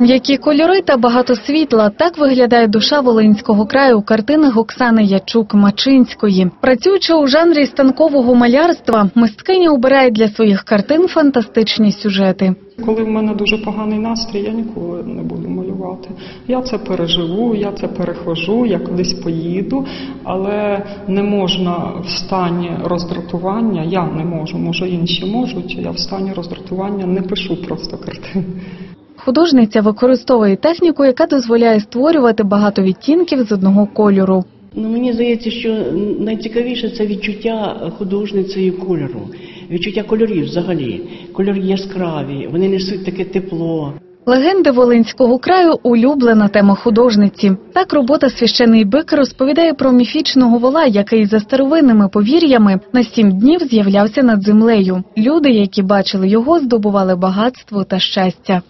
М'які кольори та багато світла – так виглядає душа Волинського краю у картинах Оксани Ячук-Мачинської. Працюючи у жанрі станкового малярства, мисткиня обирає для своїх картин фантастичні сюжети. Коли в мене дуже поганий настрій, я ніколи не буду малювати. Я це переживу, я це перехожу, я кудись поїду, але не можна в стані роздратування, я не можу, може інші можуть, я в стані роздратування не пишу просто картини. Художниця використовує техніку, яка дозволяє створювати багато відтінків з одного кольору. Ну, мені здається, що найцікавіше це відчуття художницею кольору, відчуття кольорів взагалі. Кольори яскраві, вони несуть таке тепло. Легенди Волинського краю – улюблена тема художниці. Так робота «Священий бик» розповідає про міфічного вола, який за старовинними повір'ями на сім днів з'являвся над землею. Люди, які бачили його, здобували багатство та щастя.